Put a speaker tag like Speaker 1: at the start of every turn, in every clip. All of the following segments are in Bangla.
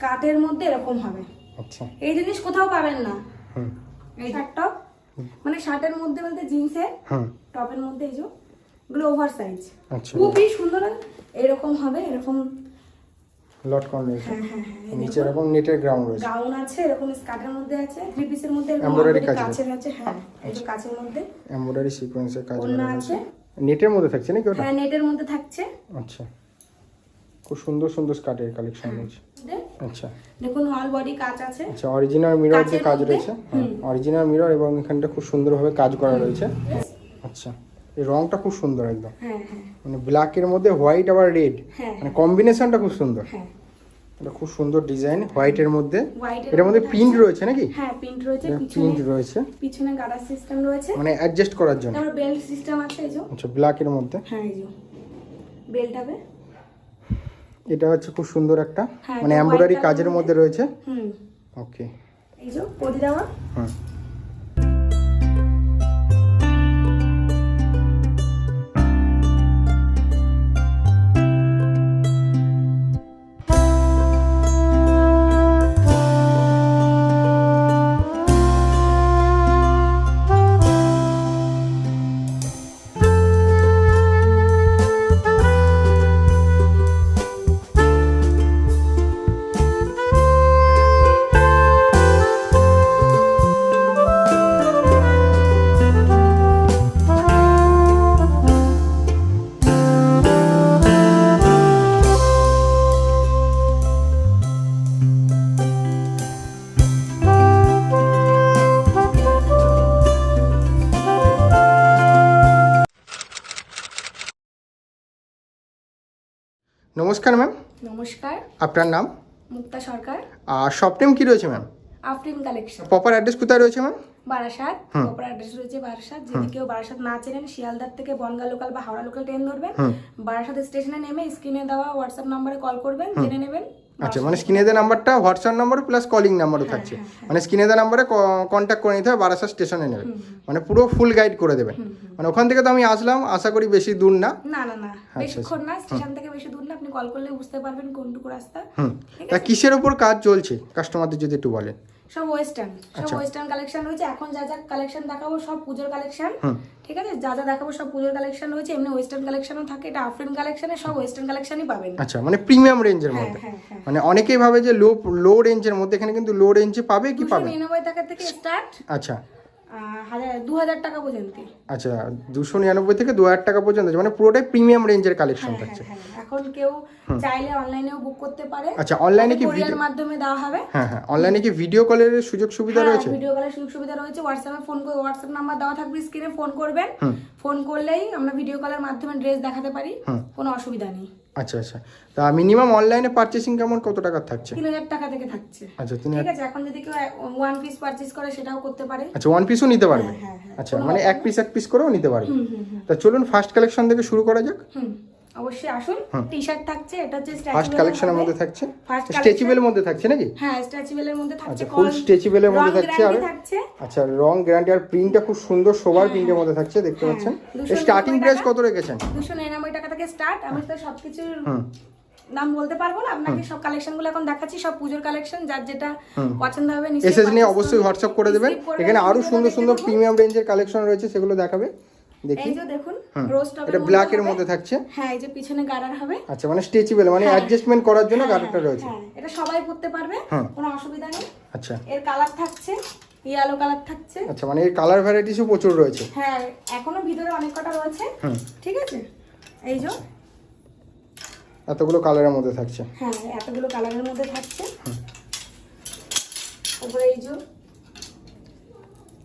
Speaker 1: স্কার্টের মধ্যে এরকম হবে।
Speaker 2: আচ্ছা।
Speaker 1: এই জিনিস কোথাও পাবেন না।
Speaker 2: হুম।
Speaker 1: এই শার্ট টপ মানে শার্টের মধ্যে বলতে জিন্সের
Speaker 2: হুম।
Speaker 1: টপের মধ্যে এই যে এগুলো ওভার সাইজ
Speaker 2: আচ্ছা।
Speaker 1: খুবই সুন্দর এরকম হবে এরকম
Speaker 2: লট কম রয়েছে।
Speaker 1: হ্যাঁ হ্যাঁ হ্যাঁ
Speaker 2: নিচে এরকম নেটের গ্রাউন্ড রয়েছে।
Speaker 1: গাউন আছে এরকম স্কার্টের মধ্যে আছে থ্রি পিসের মধ্যে already
Speaker 2: কাজ
Speaker 1: আছে। হ্যাঁ এই যে মধ্যে।
Speaker 2: এমব্রয়ডারি সিকোয়েন্সের কাজ
Speaker 1: আছে।
Speaker 2: নেটের মধ্যে থাকছে নাকি ওটা?
Speaker 1: হ্যাঁ নেটের মধ্যে থাকছে।
Speaker 2: আচ্ছা। খুব সুন্দর সুন্দর স্কার্টের কালেকশন
Speaker 1: হ্যাঁ।
Speaker 2: রয়েছে। আচ্ছা।
Speaker 1: দেখুন অল বডি কাজ আছে।
Speaker 2: আচ্ছা অরিজিনাল মিরর যে কাজ? রয়েছে অরিজিনাল মিরর এবং এখানটা খুব সুন্দরভাবে কাজ করা রয়েছে। আচ্ছা এই রংটা খুব সুন্দর একদম।
Speaker 1: হ্যাঁ হ্যাঁ।
Speaker 2: মানে ব্ল্যাকের মধ্যে হোয়াইট আবার রেড
Speaker 1: হ্যাঁ।
Speaker 2: মানে কম্বিনেশনটা খুব সুন্দর।
Speaker 1: হ্যাঁ।
Speaker 2: এটা খুব সুন্দর ডিজাইন হোয়াইটের মধ্যে। এটার মধ্যে প্রিন্ট রয়েছে নাকি?
Speaker 1: হ্যাঁ প্রিন্ট রয়েছে
Speaker 2: প্রিন্ট রয়েছে।
Speaker 1: পিছনে গার্ডার সিস্টেম রয়েছে।
Speaker 2: মানে অ্যাডজাস্ট করার জন্য।
Speaker 1: তারপর বেল্ট সিস্টেম আছে এই যে।
Speaker 2: আচ্ছা ব্ল্যাকের মধ্যে।
Speaker 1: হ্যাঁ এই যে। বেল্ট হবে।
Speaker 2: এটা হচ্ছে খুব সুন্দর একটা
Speaker 1: হ্যাঁ,
Speaker 2: মানে এমব্রয়ডারি কাজের মধ্যে রয়েছে?
Speaker 1: হুম।
Speaker 2: ওকে
Speaker 1: এই যে পদি দেওয়া।
Speaker 2: হুম। নমস্কার ম্যাম
Speaker 1: নমস্কার।
Speaker 2: আপনার নাম?
Speaker 1: মুক্তা সরকার।
Speaker 2: আর শপ নেম কি রয়েছে ma'am
Speaker 1: Afrin collection
Speaker 2: proper address কোথায় রয়েছে ম্যাম
Speaker 1: বারাসাত। প্রপার অ্যাড্রেস রয়েছে বারাসাত। যদি কেউ বারাসাত না চেনেন শিয়ালদার থেকে বনগা লোকাল বা হাওড়া লোকাল ট্রেন ধরবেন। বারাসাত স্টেশনে নেমে স্ক্রিনে দেওয়া হোয়াটসঅ্যাপ নম্বরে কল করবেন জেনে নেবেন।
Speaker 2: আচ্ছা মানে স্ক্রিনে দেওয়া নাম্বারটা হোয়াটসঅ্যাপ নাম্বার প্লাস কলিং নাম্বারও
Speaker 1: হ্যাঁ,
Speaker 2: থাকছে। মানে স্ক্রিনে দেওয়া নাম্বারে কন্ট্যাক্ট করে নিতে হবে বারাসাত স্টেশনে নেবে। মানে পুরো ফুল গাইড করে দেবেন। মানে ওখান থেকে তো আমি আসলাম আশা করি বেশি দূর না।
Speaker 1: না না না
Speaker 2: আচ্ছা,
Speaker 1: বেশিক্ষণ না স্টেশন থেকে বেশি দূর না আপনি কল করলে বুঝতে পারবেন কোনটুকু রাস্তা।
Speaker 2: হুম। তা কিসের ওপর কাজ চলছে? কাস্টমারদের যদি একটু বলেন।
Speaker 1: সব ওয়েস্টার্ন
Speaker 2: আচ্ছা।
Speaker 1: সব ওয়েস্টার্ন কালেকশন রয়েছে। এখন যা যা কালেকশন দেখাবো সব পুজোর কালেকশন ঠিক আছে? যা যা দেখাবো সব পুজোর কালেকশন রয়েছে। এমনি ওয়েস্টার্ন কালেকশনও থাকে। এটা আফরিন কালেকশনে সব ওয়েস্টার্ন কালেকশনই পাবেন।
Speaker 2: আচ্ছা মানে প্রিমিয়াম রেঞ্জের
Speaker 1: হ্যাঁ
Speaker 2: মধ্যে।
Speaker 1: হ্যাঁ হ্যাঁ।
Speaker 2: মানে অনেকেই ভাবে যে লো লো রেঞ্জের মধ্যে এখানে কিন্তু লো রেঞ্জে পাবে কি পাবে?
Speaker 1: নিরানব্বই টাকা থেকে স্টার্ট
Speaker 2: আচ্ছা।
Speaker 1: হাজার দু হাজার টাকা পর্যন্ত।
Speaker 2: আচ্ছা দুশো নিরানব্বই থেকে দু হাজার টাকা পর্যন্ত। মানে পুরোটাই প্রিমিয়াম রেঞ্জের কালেকশন
Speaker 1: হ্যাঁ
Speaker 2: থাকছে।
Speaker 1: হ্যাঁ হ্যাঁ। এখন কেউ চাইলে অনলাইনেও বুক করতে পারে।
Speaker 2: আচ্ছা অনলাইনে কি
Speaker 1: কোরিয়ার মাধ্যমে দেওয়া হবে।
Speaker 2: হ্যাঁ হ্যাঁ অনলাইনে কি ভিডিও কলের সুযোগ সুবিধা রয়েছে?
Speaker 1: ভিডিও কলের সুযোগ সুবিধা রয়েছে। হোয়াটসঅ্যাপে ফোন করে হোয়াটসঅ্যাপ নাম্বার দেওয়া থাকবে স্ক্রিনে ফোন করবেন। ফোন করলেই আমরা ভিডিও কলের মাধ্যমে ড্রেস দেখাতে পারি। কোনো অসুবিধা নেই।
Speaker 2: আচ্ছা আচ্ছা। তা মিনিমাম অনলাইনে পারচেসিং কেমন? কত টাকার থাকছে?
Speaker 1: তিন হাজার টাকা থেকে থাকছে।
Speaker 2: আচ্ছা তিনি
Speaker 1: ঠিক আছে এখন যদি কেউ ওয়ান পিস পারচেস করে সেটাও করতে পারে।
Speaker 2: আচ্ছা ওয়ান পিসও নিতে পারবে?
Speaker 1: হ্যাঁ, হ্যাঁ।
Speaker 2: আচ্ছা মানে এক পিস এক পিস করেও নিতে পারবে? তা চলুন ফার্স্ট কালেকশন থেকে শুরু করা যাক।
Speaker 1: হুম অবশ্যই আসুন। টি শার্ট থাকছে এটা হচ্ছে
Speaker 2: ফার্স্ট কালেকশনের মধ্যে থাকছে? স্ট্রেচেবলের মধ্যে থাকছে নাকি?
Speaker 1: হ্যাঁ স্ট্রেচেবলের মধ্যে থাকছে।
Speaker 2: আচ্ছা ফুল স্ট্রেচেবলের মধ্যে থাকছে আর আচ্ছা রং গ্যারান্টি আর প্রিন্টটা খুব সুন্দর সোবার প্রিন্টের মধ্যে থাকছে দেখতে পাচ্ছেন। স্টার্টিং প্রাইস কত রেখেছেন?
Speaker 1: দুশো নিরানব্বই টাকা থেকে স্টার্ট আমি তো সবকিছুর নাম বলতে পারব না আপনাকে সব কালেকশনগুলো এখন দেখাচ্ছি সব পুজোর কালেকশন যার যেটা পছন্দ হবে
Speaker 2: এসএস নিয়ে অবশ্যই হোয়াটসঅ্যাপ করে দেবেন। এখানে
Speaker 1: আরও
Speaker 2: সুন্দর সুন্দর প্রিমিয়াম রেঞ্জের কালেকশন রয়েছে সেগুলো দেখাবে। দেখি।
Speaker 1: দেখুন
Speaker 2: হুম।
Speaker 1: রোজ টপের
Speaker 2: এটা ব্ল্যাক এর মধ্যে থাকছে।
Speaker 1: হ্যাঁ এই যে পিছনে গার্ডার হবে।
Speaker 2: আচ্ছা মানে স্ট্রেচেবল মানে অ্যাডজাস্টমেন্ট করার জন্য
Speaker 1: হ্যাঁ,
Speaker 2: রয়েছে।
Speaker 1: হ্যাঁ, এটা সবাই পারবে কোনো অসুবিধা নেই।
Speaker 2: আচ্ছা।
Speaker 1: এর কালার থাকছে ইয়েলো কালার থাকছে।
Speaker 2: আচ্ছা মানে এর কালার ভ্যারাইটিসও প্রচুর রয়েছে।
Speaker 1: হ্যাঁ এখনও ভিতরে অনেক কটা রয়েছে। ঠিক আছে? এই যে
Speaker 2: এতগুলো কালারের মধ্যে থাকছে।
Speaker 1: হ্যাঁ এতগুলো কালারের মধ্যে থাকছে। তারপরে এই যে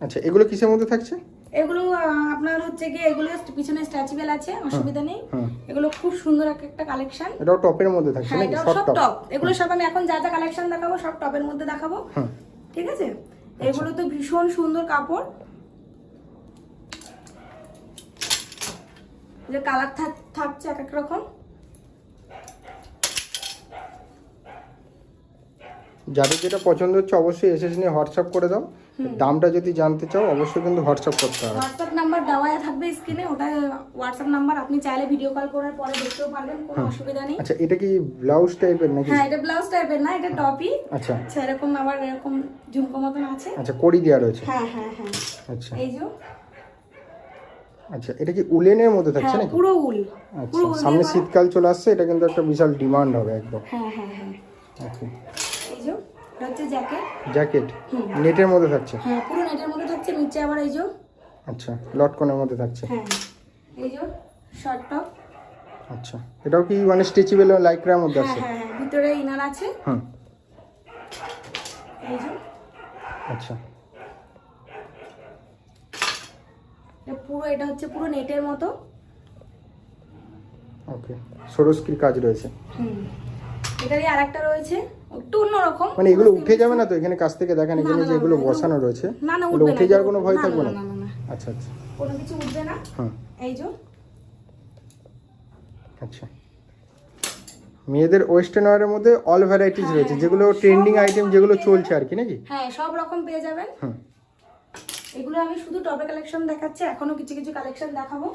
Speaker 2: আচ্ছা এগুলো কিসের মধ্যে থাকছে?
Speaker 1: এগুলো আপনার হচ্ছে কি এগুলো পিছনে স্ট্যাচুবেল আছে অসুবিধা নেই। এগুলো খুব সুন্দর এক একটা কালেকশন
Speaker 2: এটাও টপের মধ্যে থাকছে
Speaker 1: হ্যাঁ সব
Speaker 2: টপ
Speaker 1: টপ এগুলো সব আমি এখন যা যা কালেকশন দেখাবো সব টপের মধ্যে দেখাবো। ঠিক আছে? এগুলো তো ভীষণ সুন্দর কাপড়। যে কালার থাকছে এক এক রকম।
Speaker 2: যাদের যেটা পছন্দ হচ্ছে অবশ্যই এসে নিয়ে হোয়াটসঅ্যাপ করে দাও। দামটা যদি জানতে চাও অবশ্যই কিন্তু হোয়াটসঅ্যাপ করতে হবে।
Speaker 1: হোয়াটসঅ্যাপ নাম্বার দেওয়া থাকবে স্ক্রিনে ওটা হোয়াটসঅ্যাপ নাম্বার আপনি চাইলে ভিডিও কল করার পরে দেখতেও পারবেন কোনো অসুবিধা নেই।
Speaker 2: আচ্ছা এটা কি ব্লাউজ টাইপের নাকি?
Speaker 1: হ্যাঁ এটা ব্লাউজ টাইপের না এটা টপই
Speaker 2: আচ্ছা।
Speaker 1: আচ্ছা এরকম আবার এরকম ঝুমকো মতন আছে।
Speaker 2: আচ্ছা কড়ি দেওয়া রয়েছে।
Speaker 1: হ্যাঁ হ্যাঁ হ্যাঁ।
Speaker 2: আচ্ছা।
Speaker 1: এই যে।
Speaker 2: আচ্ছা এটা কি উলেনের মধ্যে থাকছে
Speaker 1: হ্যাঁ
Speaker 2: নাকি?
Speaker 1: পুরো উল।
Speaker 2: আচ্ছা সামনে শীতকাল চলে আসছে এটা কিন্তু একটা বিশাল ডিমান্ড হবে একদম।
Speaker 1: হ্যাঁ হ্যাঁ হ্যাঁ।
Speaker 2: ওকে।
Speaker 1: এই যে হচ্ছে জ্যাকেট।
Speaker 2: জ্যাকেট? নেটের মধ্যে থাকছে?
Speaker 1: হ্যাঁ পুরো নেটের মধ্যে থাকছে নিচে আবার এই যে।
Speaker 2: আচ্ছা লটকনের মধ্যে থাকছে?
Speaker 1: হ্যাঁ এই যে শর্ট টপ
Speaker 2: আচ্ছা এটাও কি মানে স্ট্রেচেবল লাইক্রার মধ্যে
Speaker 1: হ্যাঁ
Speaker 2: আছে?
Speaker 1: হ্যাঁ হ্যাঁ ভিতরে ইনার আছে।
Speaker 2: হুম।
Speaker 1: এই যে।
Speaker 2: আচ্ছা
Speaker 1: এটা পুরো এটা হচ্ছে পুরো নেটের মতো।
Speaker 2: ওকে সরস্কির কাজ রয়েছে।
Speaker 1: হুম এটারই আরেকটা রয়েছে একটু অন্যরকম।
Speaker 2: মানে এগুলো উঠে যাবে না তো? এখানে কাছ থেকে দেখেন এখানে
Speaker 1: না,
Speaker 2: যেগুলো বসানো রয়েছে?
Speaker 1: না না
Speaker 2: উঠে যাওয়ার কোনো ভয় থাকবে
Speaker 1: না
Speaker 2: আচ্ছা আচ্ছা।
Speaker 1: কোনো কিছু উঠবে না?
Speaker 2: হুম।
Speaker 1: এই যে।
Speaker 2: আচ্ছা। মেয়েদের ওয়েস্টার্ন ওয়ারের মধ্যে অল ভ্যারাইটিস রয়েছে যেগুলো ট্রেন্ডিং আইটেম যেগুলো চলছে আর কি নাকি?
Speaker 1: হ্যাঁ সব রকম পেয়ে যাবেন।
Speaker 2: হুম।
Speaker 1: এগুলো আমি শুধু টপের কালেকশন দেখাচ্ছি এখনও কিছু কিছু কালেকশন দেখাবো।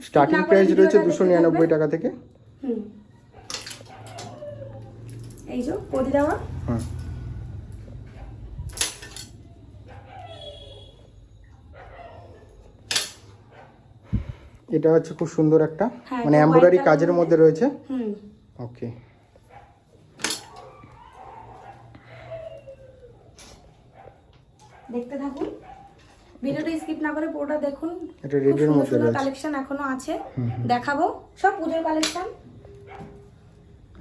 Speaker 2: স্টার্টিং প্রাইস রয়েছে দুশো নিরানব্বই। টাকা থেকে।
Speaker 1: হুম। এই যে পদি দেওয়া
Speaker 2: হুম এটা হচ্ছে খুব সুন্দর একটা
Speaker 1: হ্যাঁ,
Speaker 2: মানে এমব্রয়ডারি কাজের মধ্যে রয়েছে।
Speaker 1: হুম।
Speaker 2: ওকে
Speaker 1: দেখতে থাকুন। ভিডিওটা স্কিপ না করে পুরোটা দেখুন।
Speaker 2: এটা এর মধ্যে রয়েছে।
Speaker 1: কালেকশন এখনও আছে। দেখাবো। সব পুজোর কালেকশন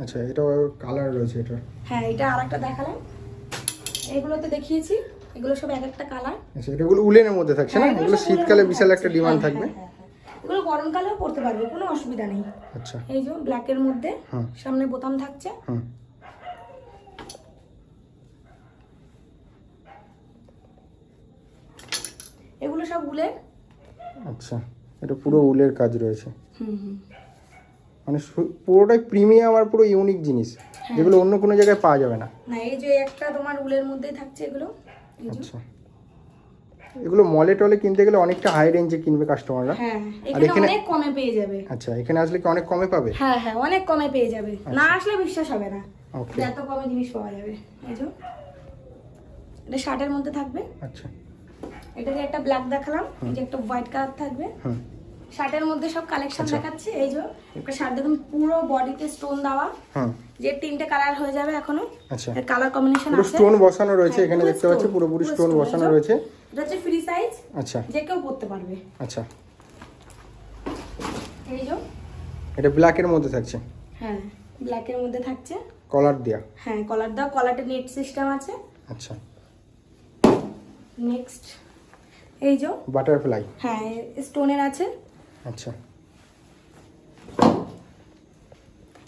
Speaker 2: আচ্ছা এটা কালার রয়েছে এটা।
Speaker 1: হ্যাঁ এটা আরেকটা দেখালাম। এগুলো তো দেখিয়েছি। এগুলো সব এক একটা কালার
Speaker 2: আচ্ছা এটাগুলো উলেনের মধ্যে থাকছে না? এগুলো শীতকালে বিশাল একটা ডিমান্ড থাকবে।
Speaker 1: হ্যাঁ, এগুলো গরমকালেও পড়তে পারবে কোনো অসুবিধা নেই।
Speaker 2: আচ্ছা।
Speaker 1: এই যে ব্ল্যাকের মধ্যে সামনে বোতাম থাকছে।
Speaker 2: হুম।
Speaker 1: এগুলো সব উলের?
Speaker 2: আচ্ছা এটা পুরো উলের কাজ রয়েছে।
Speaker 1: হুম হুম।
Speaker 2: মানে পুরোটাই প্রিমিয়াম আর পুরো ইউনিক জিনিস। যেগুলো অন্য কোনো জায়গায় পাওয়া যাবে না।
Speaker 1: না এই যে একটা তোমার উলের মধ্যেই থাকছে এগুলো?
Speaker 2: আচ্ছা। এগুলো মলে টলে কিনতে গেলে অনেকটা হাই রেঞ্জে কিনবে কাস্টমাররা
Speaker 1: হ্যাঁ এখানে
Speaker 2: এখানে-
Speaker 1: অনেক কমে পেয়ে যাবে।
Speaker 2: আচ্ছা এখানে আসলে কি অনেক কমে পাবে?
Speaker 1: হ্যাঁ হ্যাঁ অনেক কমে পেয়ে যাবে। না আসলে বিশ্বাস হবে না।
Speaker 2: ওকে
Speaker 1: এত কমে জিনিস পাওয়া যাবে। এই যে? এটা শার্টের মধ্যে থাকবে।
Speaker 2: আচ্ছা।
Speaker 1: এটা যে একটা ব্ল্যাক দেখালাম এই যে একটা হোয়াইট কালার থাকবে। শার্টের মধ্যে সব কালেকশন
Speaker 2: আচ্ছা।
Speaker 1: দেখাচ্ছে এই যে একটা শার্ট দেখুন পুরো বডিতে স্টোন দেওয়া।
Speaker 2: হুম
Speaker 1: যে তিনটে কালার হয়ে যাবে এখনও
Speaker 2: আচ্ছা।
Speaker 1: কালার কম্বিনেশন আছে।
Speaker 2: স্টোন বসানো রয়েছে
Speaker 1: হ্যাঁ,
Speaker 2: এখানে দেখতে পাচ্ছি পুরোপুরি
Speaker 1: পুরো
Speaker 2: স্টোন বসানো রয়েছে।
Speaker 1: এটা হচ্ছে ফ্রি সাইজ
Speaker 2: আচ্ছা।
Speaker 1: যে কেউ পরতে পারবে।
Speaker 2: আচ্ছা।
Speaker 1: এই যে
Speaker 2: এটা ব্ল্যাকের মধ্যে থাকছে।
Speaker 1: হ্যাঁ ব্ল্যাকের মধ্যে থাকছে।
Speaker 2: কলার দেওয়া
Speaker 1: হ্যাঁ কলার দাও কলারটা নেট সিস্টেম আছে।
Speaker 2: আচ্ছা।
Speaker 1: নেক্সট এই যে।
Speaker 2: বাটারফ্লাই
Speaker 1: হ্যাঁ স্টোনের আছে।
Speaker 2: আচ্ছা।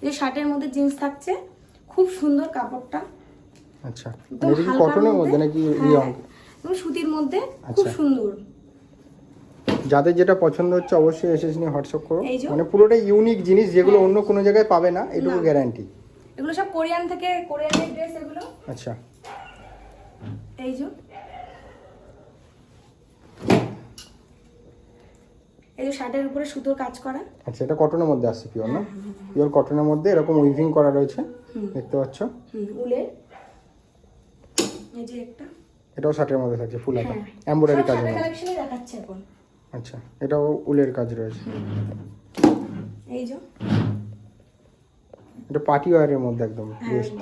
Speaker 1: এই যে শার্টের মধ্যে জিন্স থাকছে। খুব সুন্দর কাপড়টা।
Speaker 2: আচ্ছা। মানে এটা কি কটনের মধ্যে। নাকি
Speaker 1: হ্যাঁ,
Speaker 2: রিয়ং
Speaker 1: একদম সুতির মধ্যে। খুব
Speaker 2: আচ্ছা।
Speaker 1: সুন্দর।
Speaker 2: যাদের যেটা পছন্দ হচ্ছে অবশ্যই এসে নিয়ে হোয়াটসঅ্যাপ করো। মানে পুরোটাই ইউনিক জিনিস যেগুলো অন্য কোনো জায়গায় পাবে না এটুকু গ্যারান্টি
Speaker 1: এগুলো সব কোরিয়ান থেকে কোরিয়ানের ড্রেস এগুলো।
Speaker 2: আচ্ছা।
Speaker 1: এই যে। এই যে শার্টের উপরে সুতোর কাজ করা।
Speaker 2: আচ্ছা এটা কটনের মধ্যে আসছে পিওর না? পিওর কটনের মধ্যে এরকম উইভিং করা রয়েছে দেখতে পাচ্ছ?
Speaker 1: উলের এই যে একটা।
Speaker 2: এটাও শার্টের মধ্যে থাকছে ফুল হাতা
Speaker 1: হ্যাঁ
Speaker 2: এমব্রয়ডারি মধ্যে
Speaker 1: কালেকশনই দেখাচ্ছে এখন।
Speaker 2: আচ্ছা এটাও উলের কাজ রয়েছে।
Speaker 1: এই যে।
Speaker 2: এটা পার্টি ওয়ারের মধ্যে একদম
Speaker 1: হ্যাঁ
Speaker 2: বেস্ট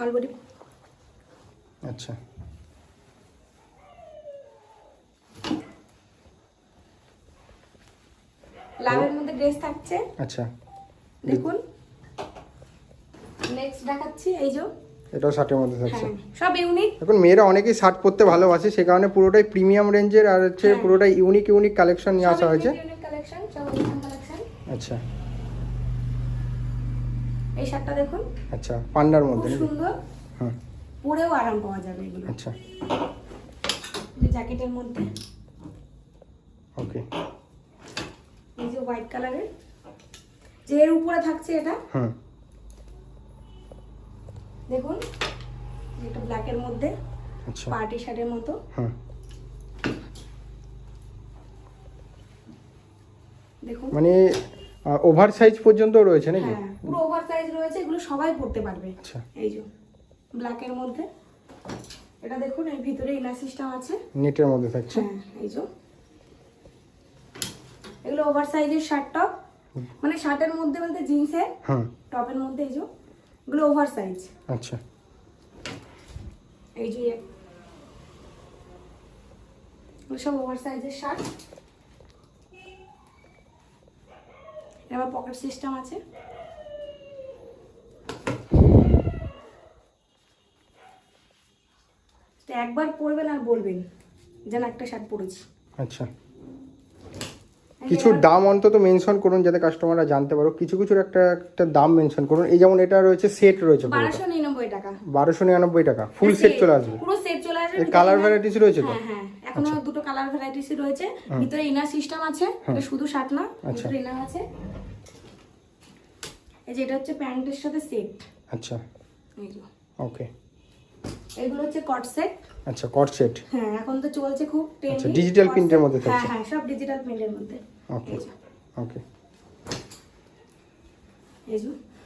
Speaker 1: অলরেডি
Speaker 2: আচ্ছা।
Speaker 1: লাভের মধ্যে ড্রেস থাকছে।
Speaker 2: আচ্ছা।
Speaker 1: দেখুন। নেক্সট দেখাচ্ছি এই যে।
Speaker 2: এটাও শার্টের মধ্যে থাকছে।
Speaker 1: হ্যাঁ সব ইউনিক
Speaker 2: এখন মেয়েরা অনেকেই শার্ট পরতে ভালোবাসে সে কারণে পুরোটাই প্রিমিয়াম রেঞ্জের আর হচ্ছে
Speaker 1: হ্যাঁ।
Speaker 2: পুরোটাই ইউনিক ইউনিক কালেকশন নিয়ে আসা হয়েছে।
Speaker 1: ইউনিক কালেকশন সব
Speaker 2: আচ্ছা।
Speaker 1: এই শার্টটা দেখুন।
Speaker 2: আচ্ছা পান্ডার মধ্যে
Speaker 1: সুন্দর।
Speaker 2: হুম
Speaker 1: পরেও আরাম পাওয়া যাবে এগুলো।
Speaker 2: আচ্ছা।
Speaker 1: যে জ্যাকেটের মধ্যে।
Speaker 2: ওকে
Speaker 1: এই যে হোয়াইট কালারের যে এর উপরে থাকছে এটা
Speaker 2: হুম।
Speaker 1: দেখুন এটা ব্ল্যাকের মধ্যে
Speaker 2: আচ্ছা।
Speaker 1: পার্টি শার্টের মতো।
Speaker 2: হুম।
Speaker 1: দেখুন।
Speaker 2: মানে ওভার সাইজ পর্যন্ত রয়েছে নাকি?
Speaker 1: হ্যাঁ পুরো ওভার সাইজ রয়েছে এগুলো সবাই পড়তে পারবে।
Speaker 2: আচ্ছা।
Speaker 1: এই যে ব্ল্যাকের মধ্যে। এটা দেখুন এর ভিতরে ইনার সিস্টেম আছে।
Speaker 2: নেটের মধ্যে থাকছে।
Speaker 1: হ্যাঁ এই যে। এগুলো ওভার সাইজের শার্ট টপ মানে শার্টের মধ্যে বলতে জিন্সের টপের মধ্যে এই যে এগুলো ওভার সাইজ
Speaker 2: আচ্ছা।
Speaker 1: এই যে সব ওভার সাইজের শার্ট এবার পকেট সিস্টেম আছে। একবার পরবেন আর বলবেন যেন একটা শার্ট পরেছি।
Speaker 2: আচ্ছা। কিছু দাম অন্তত মেনশন করুন যাতে কাস্টমাররা জানতে পারো কিছু কিছুর একটা একটা দাম মেনশন করুন। এই যেমন এটা রয়েছে সেট রয়েছে
Speaker 1: বারোশো নিরানব্বই টাকা।
Speaker 2: ফুল সেট চলে আসবে।
Speaker 1: পুরো সেট চলে আসবে
Speaker 2: কালার ভ্যারাইটিস রয়েছে তো?
Speaker 1: হ্যাঁ হ্যাঁ। এখনও দুটো কালার ভ্যারাইটিস রয়েছে। ভিতরে ইনার সিস্টেম আছে এটা শুধু শার্ট না
Speaker 2: আচ্ছা।
Speaker 1: ভিতরে ইনার আছে। এই যে এটা হচ্ছে প্যান্টের সাথে সেট
Speaker 2: আচ্ছা। ওকে।
Speaker 1: এগুলো হচ্ছে কট সেট
Speaker 2: আচ্ছা কট সেট
Speaker 1: হ্যাঁ এখন তো চলছে খুব ট্রেন্ডিং
Speaker 2: আচ্ছা, digital print এর মধ্যে
Speaker 1: হ্যাঁ হ্যাঁ সব ডিজিটাল প্রিন্টের মধ্যে।
Speaker 2: ওকে ওকে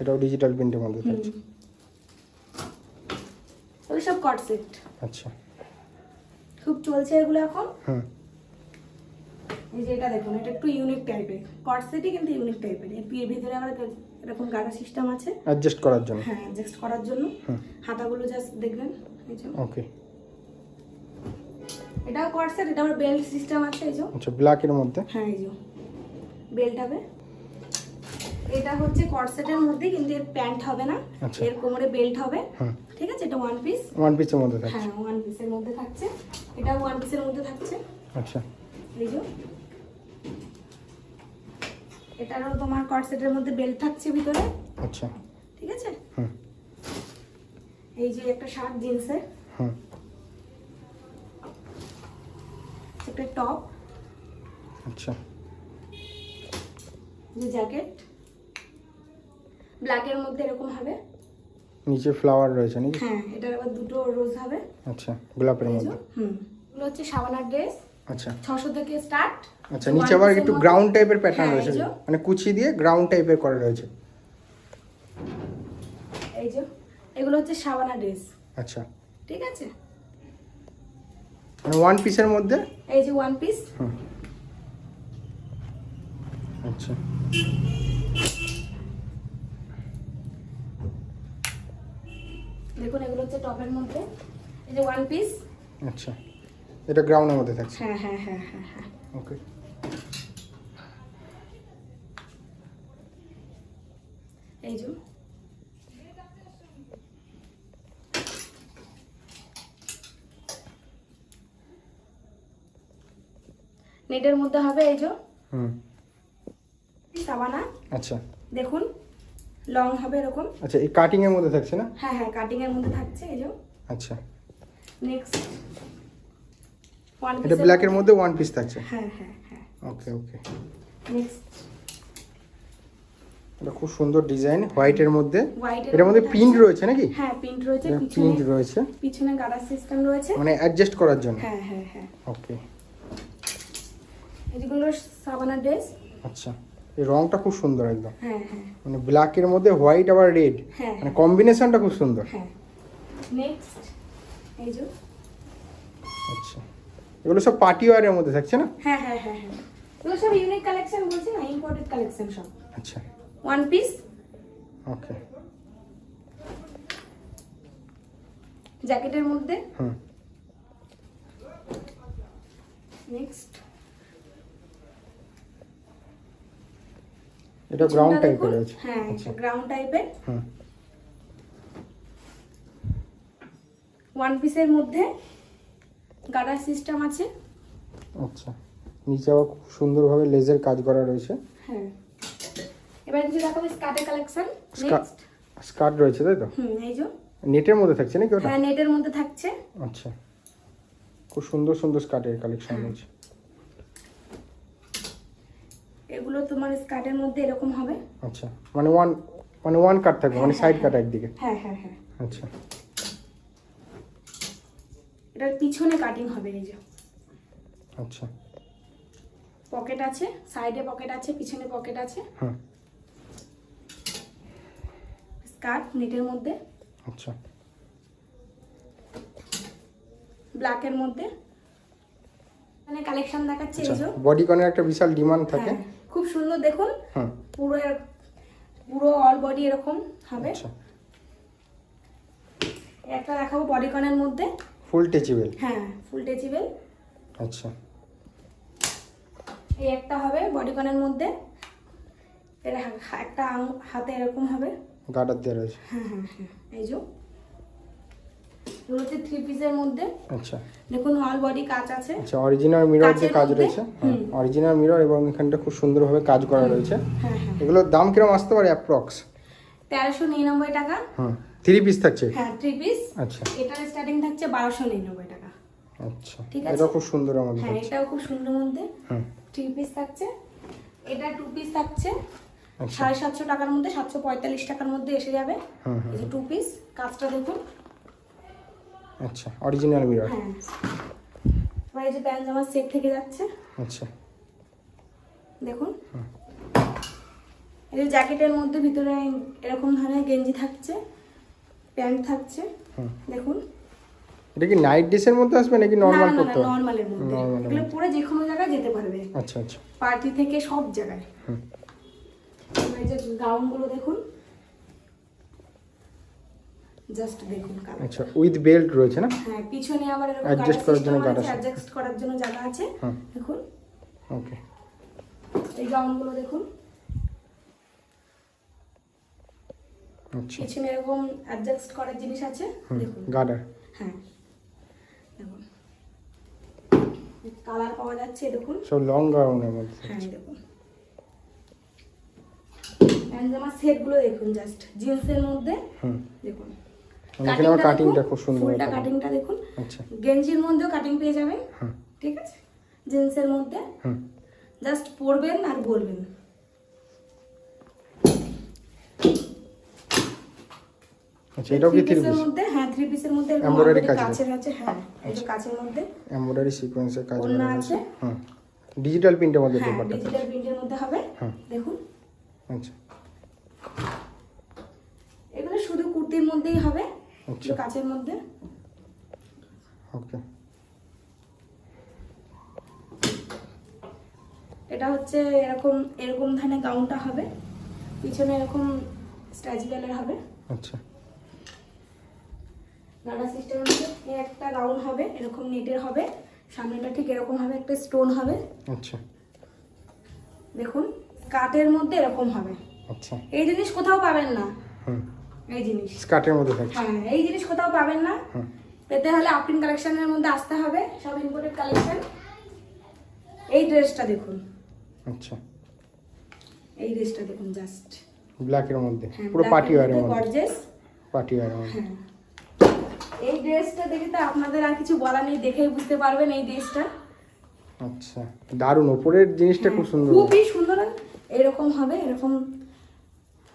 Speaker 2: এটাও ডিজিটাল প্রিন্টের মধ্যে থাকছে
Speaker 1: ওই সব কট সেট
Speaker 2: আচ্ছা।
Speaker 1: খুব চলছে এগুলো এখন?
Speaker 2: হুম।
Speaker 1: এই যে এটা দেখুন এটা একটু ইউনিক টাইপের কট সেটই কিন্তু ইউনিক টাইপের এর। পি- ভিতরে আবার এরকম গাড়া সিস্টেম আছে।
Speaker 2: অ্যাডজাস্ট করার জন্য।
Speaker 1: হ্যাঁ অ্যাডজাস্ট করার জন্য।
Speaker 2: হুম।
Speaker 1: হাতাগুলো জাস্ট দেখবেন। এই যে।
Speaker 2: ওকে
Speaker 1: এটাও কট সেট এটা আবার বেল্ট সিস্টেম আছে এই যে।
Speaker 2: আচ্ছা ব্ল্যাকের মধ্যে?
Speaker 1: হ্যাঁ এই যে। বেল্ট হবে। এটা হচ্ছে কট সেটের মধ্যে কিন্তু এর প্যান্ট হবে না।
Speaker 2: আচ্ছা।
Speaker 1: এর কোমরে বেল্ট হবে। ঠিক আছে? এটা ওয়ান পিস
Speaker 2: ওয়ান পিসের মধ্যে থাকছে।
Speaker 1: হ্যাঁ ওয়ান পিসের মধ্যে থাকছে। এটা ওয়ান পিসের মধ্যে থাকছে।
Speaker 2: আচ্ছা।
Speaker 1: এই যে। এটারও তোমার কট সেটের মধ্যে বেল্ট থাকছে ভিতরে।
Speaker 2: আচ্ছা।
Speaker 1: ঠিক আছে?
Speaker 2: হুম।
Speaker 1: এই যে একটা শার্ট জিন্সের।
Speaker 2: হুম।
Speaker 1: একটা টপ।
Speaker 2: আচ্ছা।
Speaker 1: যে জ্যাকেট ব্ল্যাকের মধ্যে এরকম হবে।
Speaker 2: নিচে ফ্লাওয়ার রয়েছে নাকি?
Speaker 1: হ্যাঁ এটার আবার দুটো রোজ হবে।
Speaker 2: আচ্ছা গোলাপের মধ্যে।
Speaker 1: হুম এগুলো হচ্ছে সাবানার ড্রেস
Speaker 2: আচ্ছা।
Speaker 1: ছশো থেকে স্টার্ট
Speaker 2: আচ্ছা নিচে আবার একটু গ্রাউন্ড টাইপের প্যাটার্ন রয়েছে। মানে কুচি দিয়ে গ্রাউন্ড টাইপের করা রয়েছে।
Speaker 1: এই যে এগুলো হচ্ছে সাবানা ড্রেস
Speaker 2: আচ্ছা।
Speaker 1: ঠিক আছে?
Speaker 2: মানে ওয়ান পিসের মধ্যে?
Speaker 1: এই যে ওয়ান পিস
Speaker 2: হুম। আচ্ছা।
Speaker 1: দেখুন এগুলো হচ্ছে টপের মধ্যে। এই যে ওয়ান পিস
Speaker 2: আচ্ছা। এটা গ্রাউন্ডের মধ্যে থাকছে?
Speaker 1: হ্যাঁ হ্যাঁ হ্যাঁ হ্যাঁ হ্যাঁ।
Speaker 2: ওকে
Speaker 1: এই যে। নেটের মধ্যে হবে এই যে।
Speaker 2: হুম।
Speaker 1: সাবানা
Speaker 2: আচ্ছা।
Speaker 1: দেখুন লং হবে এরকম।
Speaker 2: আচ্ছা এই কাটিং এর মধ্যে থাকছে না?
Speaker 1: হ্যাঁ হ্যাঁ কাটিং এর মধ্যে থাকছে এই যে।
Speaker 2: আচ্ছা।
Speaker 1: নেক্সট
Speaker 2: এটা ব্ল্যাকের মধ্যে ওয়ান পিস থাকছে?
Speaker 1: হ্যাঁ হ্যাঁ হ্যাঁ।
Speaker 2: ওকে ওকে
Speaker 1: নেক্সট
Speaker 2: এটা খুব সুন্দর ডিজাইন হোয়াইটের মধ্যে।
Speaker 1: হোয়াইট
Speaker 2: এটার মধ্যে প্রিন্ট রয়েছে নাকি?
Speaker 1: হ্যাঁ প্রিন্ট রয়েছে
Speaker 2: প্রিন্ট রয়েছে।
Speaker 1: পিছনে গাড়া সিস্টেম রয়েছে।
Speaker 2: মানে অ্যাডজাস্ট করার জন্য।
Speaker 1: হ্যাঁ হ্যাঁ হ্যাঁ।
Speaker 2: ওকে
Speaker 1: এগুলো সাবানা ড্রেস
Speaker 2: আচ্ছা। এই রংটা খুব সুন্দর একদম।
Speaker 1: হ্যাঁ হ্যাঁ।
Speaker 2: মানে ব্ল্যাকের মধ্যে হোয়াইট আবার রেড
Speaker 1: হ্যাঁ।
Speaker 2: মানে কম্বিনেশনটা খুব সুন্দর।
Speaker 1: নেক্সট এই যে।
Speaker 2: আচ্ছা। এগুলো সব পার্টি ওয়ারের মধ্যে থাকছে না?
Speaker 1: হ্যাঁ হ্যাঁ হ্যাঁ হ্যাঁ। এগুলো সব ইউনিক কালেকশন বলছি না ইম্পোর্টেড কালেকশন সব।
Speaker 2: আচ্ছা।
Speaker 1: ওয়ান পিস
Speaker 2: ওকে
Speaker 1: জ্যাকেটের মধ্যে?
Speaker 2: হুম।
Speaker 1: নেক্সট
Speaker 2: এটা গ্রাউন্ড টাইপের রয়েছে
Speaker 1: হ্যাঁ
Speaker 2: আচ্ছা।
Speaker 1: গ্রাউন্ড টাইপের
Speaker 2: হ্যাঁ
Speaker 1: ওয়ান পিসের মধ্যে গাড়ার সিস্টেম আছে।
Speaker 2: আচ্ছা। নিচে আবার খুব সুন্দরভাবে লেজের কাজ করা রয়েছে।
Speaker 1: হ্যাঁ। এবার কিছু দেখাবো স্কার্টের কালেকশন নেক্সট
Speaker 2: স্কার্ট রয়েছে তাই তো?
Speaker 1: হুম এই যে।
Speaker 2: নেটের মধ্যে থাকছে নাকি ওটা?
Speaker 1: হ্যাঁ নেটের মধ্যে থাকছে।
Speaker 2: আচ্ছা। খুব সুন্দর সুন্দর স্কার্টের কালেকশন রয়েছে।
Speaker 1: এগুলো তোমার স্কার্টের মধ্যে এরকম হবে।
Speaker 2: আচ্ছা মানে ওয়ান মানে ওয়ান কাট থাকবে মানে সাইড কাট একদিকে?
Speaker 1: হ্যাঁ হ্যাঁ হ্যাঁ।
Speaker 2: আচ্ছা।
Speaker 1: এটার পিছনে কাটিং হবে এই যে।
Speaker 2: আচ্ছা।
Speaker 1: পকেট আছে সাইডে পকেট আছে পিছনে পকেট আছে।
Speaker 2: হ্যাঁ।
Speaker 1: স্কার্ট নেটের মধ্যে।
Speaker 2: আচ্ছা।
Speaker 1: ব্ল্যাকের মধ্যে। মানে কালেকশন দেখাচ্ছে এই
Speaker 2: আচ্ছা
Speaker 1: যে
Speaker 2: বডি কনের একটা বিশাল ডিমান্ড থাকে।
Speaker 1: হ্যাঁ, খুব সুন্দর দেখুন। পুরো পুরো অল বডি এরকম হবে।
Speaker 2: আচ্ছা।
Speaker 1: একটা দেখাবো বডিকনের মধ্যে।
Speaker 2: ফুল টেচিবেল
Speaker 1: হ্যাঁ ফুল টেচিবেল
Speaker 2: আচ্ছা।
Speaker 1: এই একটা হবে বডিকনের মধ্যে। এর একটা হাতে এরকম হবে।
Speaker 2: গার্ডার দেওয়া রয়েছে।
Speaker 1: হ্যাঁ হ্যাঁ হ্যাঁ এই যে। থ্রি পিসের মধ্যে।
Speaker 2: আচ্ছা।
Speaker 1: দেখুন অল বডি কাজ আছে।
Speaker 2: আচ্ছা অরিজিনাল মিরর যে কাজ রয়েছে?
Speaker 1: হুম।
Speaker 2: অরিজিনাল মিরর এবং এখানটা খুব সুন্দরভাবে কাজ করা রয়েছে।
Speaker 1: হ্যাঁ হ্যাঁ।
Speaker 2: এগুলোর দাম কীরকম আসতে পারে অ্যাপ্রক্স
Speaker 1: তেরোশো নিরানব্বই টাকা।
Speaker 2: হুম। থ্রি পিস থাকছে?
Speaker 1: হ্যাঁ থ্রি পিস
Speaker 2: আচ্ছা।
Speaker 1: এটার স্টার্টিং থাকছে বারোশো নিরানব্বই টাকা।
Speaker 2: আচ্ছা।
Speaker 1: ঠিক আছে।
Speaker 2: এটা খুব সুন্দর আমাদের
Speaker 1: হ্যাঁ এটাও খুব সুন্দর মধ্যে।
Speaker 2: হুম।
Speaker 1: থ্রি পিস থাকছে। এটা টু পিস থাকছে।
Speaker 2: আচ্ছা।
Speaker 1: সাড়ে সাতশো টাকার মধ্যে সাতশো পঁয়তাল্লিশ টাকার মধ্যে এসে যাবে। এই যে টু পিস কাজটা দেখুন।
Speaker 2: আচ্ছা অরিজিনাল মিরর
Speaker 1: হ্যাঁ। এবার এই যে প্যান্ট জামার সেট থেকে যাচ্ছে।
Speaker 2: আচ্ছা।
Speaker 1: দেখুন। এই যে জ্যাকেটের মধ্যে ভিতরে এরকম ধরনের গেঞ্জি থাকছে প্যান্ট থাকছে দেখুন।
Speaker 2: এটা কি নাইট ড্রেসের মধ্যে আসবে নাকি নর্মাল পড়তে হবে?
Speaker 1: নর্মালের মধ্যে। এগুলো পুরো যে কোনো জায়গায় যেতে পারবে।
Speaker 2: আচ্ছা আচ্ছা।
Speaker 1: পার্টি থেকে সব জায়গায়। এই যে গাউনগুলো দেখুন। জাস্ট দেখুন কালার
Speaker 2: আচ্ছা উইথ বেল্ট রয়েছে না?
Speaker 1: হ্যাঁ পিছনে আবার এরকম
Speaker 2: Adjust করার জন্য।
Speaker 1: অ্যাডজাস্ট করার জন্য জায়গা আছে। দেখুন।
Speaker 2: ওকে
Speaker 1: এই গাউনগুলো দেখুন।
Speaker 2: আচ্ছা।
Speaker 1: পিছনে এরকম অ্যাডজাস্ট করার জিনিস আছে দেখুন।
Speaker 2: গার্ডার
Speaker 1: হ্যাঁ। দেখুন। কালার পাওয়া যাচ্ছে দেখুন।
Speaker 2: সব লং গাউনের মধ্যে।
Speaker 1: হ্যাঁ দেখুন। সেটগুলো দেখুন জাস্ট জিন্সের মধ্যে। দেখুন।
Speaker 2: কাটিংটা
Speaker 1: দেখুন,
Speaker 2: খুব সুন্দর
Speaker 1: ফুলটা কাটিংটা দেখুন।
Speaker 2: আচ্ছা।
Speaker 1: গেঞ্জির মধ্যেও কাটিং পেয়ে যাবেন। ঠিক আছে? জিন্সের মধ্যে।
Speaker 2: হুম।
Speaker 1: জাস্ট পরবেন আর বলবেন।
Speaker 2: আচ্ছা এটাও কি থ্রি
Speaker 1: পিসের মধ্যে হ্যাঁ থ্রি পিসের মধ্যে এরকম
Speaker 2: কাজ
Speaker 1: কাছের আছে হ্যাঁ এই যে কাছের মধ্যে।
Speaker 2: এমব্রয়ডারি সিকোয়েন্সের কাজ
Speaker 1: আছে।
Speaker 2: হুম। ডিজিটাল প্রিন্টের মধ্যে
Speaker 1: হ্যাঁ ডিজিটাল প্রিন্টের মধ্যে হবে।
Speaker 2: হুম।
Speaker 1: দেখুন।
Speaker 2: আচ্ছা।
Speaker 1: এগুলো শুধু কুর্তির মধ্যেই হবে
Speaker 2: আচ্ছা।
Speaker 1: কাছের মধ্যে।
Speaker 2: ওকে
Speaker 1: এটা হচ্ছে এরকম এরকম ধরনের গাউনটা হবে পিছনে এরকম স্ট্যাচুয়ালের হবে।
Speaker 2: আচ্ছা।
Speaker 1: গাডা মধ্যে এই একটা গাউন হবে এরকম নেটের হবে সামনেটা ঠিক এরকম হবে একটা স্টোন হবে।
Speaker 2: আচ্ছা।
Speaker 1: দেখুন কাটের মধ্যে এরকম হবে।
Speaker 2: আচ্ছা।
Speaker 1: এই জিনিস কোথাও পাবেন না। এই জিনিস।
Speaker 2: স্কার্টের মধ্যে থাকছে।
Speaker 1: হ্যাঁ এই জিনিস কোথাও পাবেন না। পেতে হলে আফরিন কালেকশনের মধ্যে আসতে হবে সব ইম্পোর্টেড কালেকশন এই ড্রেসটা দেখুন।
Speaker 2: আচ্ছা।
Speaker 1: এই ড্রেসটা দেখুন জাস্ট
Speaker 2: ব্ল্যাকের মধ্যে
Speaker 1: হ্যাঁ
Speaker 2: পুরো পার্টি ওয়ারের মধ্যে
Speaker 1: গর্জেস
Speaker 2: পার্টি ওয়ারের মধ্যে।
Speaker 1: হ্যাঁ। এই ড্রেসটা দেখে তো আপনাদের আর কিছু বলা নেই দেখেই বুঝতে পারবেন এই ড্রেসটা
Speaker 2: আচ্ছা দারুণ ওপরের জিনিসটা খুব সুন্দর।
Speaker 1: খুবই সুন্দর এরকম হবে এরকম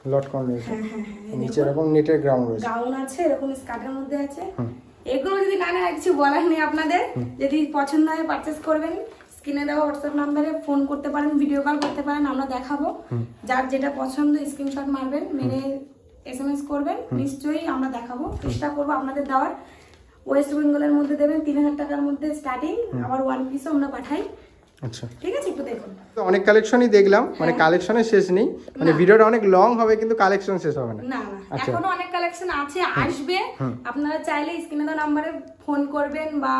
Speaker 2: লট কম রয়েছে।
Speaker 1: হ্যাঁ হ্যাঁ হ্যাঁ
Speaker 2: নিচে এরকম নেটের গ্রাউন্ড রয়েছে।
Speaker 1: গাউন আছে এরকম স্কার্টের মধ্যে আছে। এগুলো যদি না নেয় কিছু বলার নেই আপনাদের যদি পছন্দ হয় পারচেস করবেন স্ক্রিনে দেওয়া হোয়াটসঅ্যাপ নাম্বারে ফোন করতে পারেন ভিডিও কল করতে পারেন আমরা দেখাবো। যার যেটা পছন্দ স্ক্রিনশট মারবেন মেরে এস এম এস করবেন নিশ্চয়ই আমরা দেখাবো। চেষ্টা করব আপনাদের দেওয়ার। ওয়েস্ট বেঙ্গলের মধ্যে দেবেন তিন হাজার টাকার মধ্যে স্টার্টিং আবার ওয়ান পিসও আমরা পাঠাই।
Speaker 2: আচ্ছা।
Speaker 1: ঠিক আছে একটু দেখুন।
Speaker 2: তো অনেক কালেকশনই দেখলাম মানে কালেকশনের শেষ নেই। মানে ভিডিওটা অনেক লং হবে কিন্তু কালেকশন শেষ হবে না। আচ্ছা।
Speaker 1: এখনও অনেক কালেকশন আছে আসবে। আপনারা চাইলে স্ক্রিনে দেওয়া নাম্বারে ফোন করবেন বা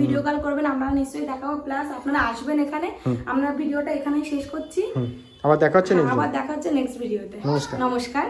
Speaker 1: ভিডিও কল করবেন আমরা নিশ্চয়ই দেখাবো। প্লাস আপনারা আসবেন এখানে আমরা ভিডিওটা এখানেই শেষ করছি।
Speaker 2: আবার দেখা হচ্ছে
Speaker 1: হ্যাঁ, আবার দেখা হচ্ছে নেক্সট ভিডিওতে
Speaker 2: নমস্কার।
Speaker 1: নমস্কার।